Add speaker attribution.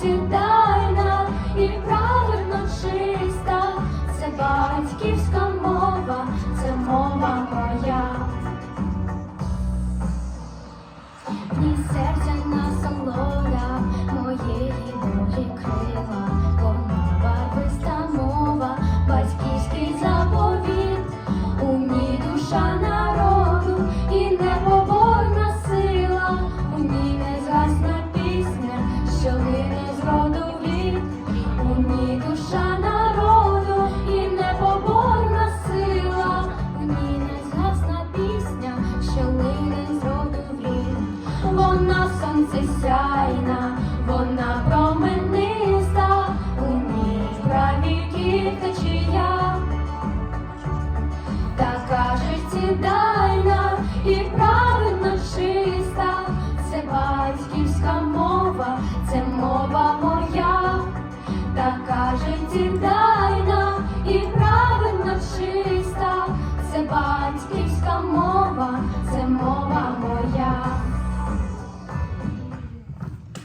Speaker 1: to that. сонце сяйна, вона промениста, у ній праві течія. така життєдайна і правильно чиста, це батьківська мова, це мова моя, така життєдайна і правильно чиста, це батьківська мова, це мова.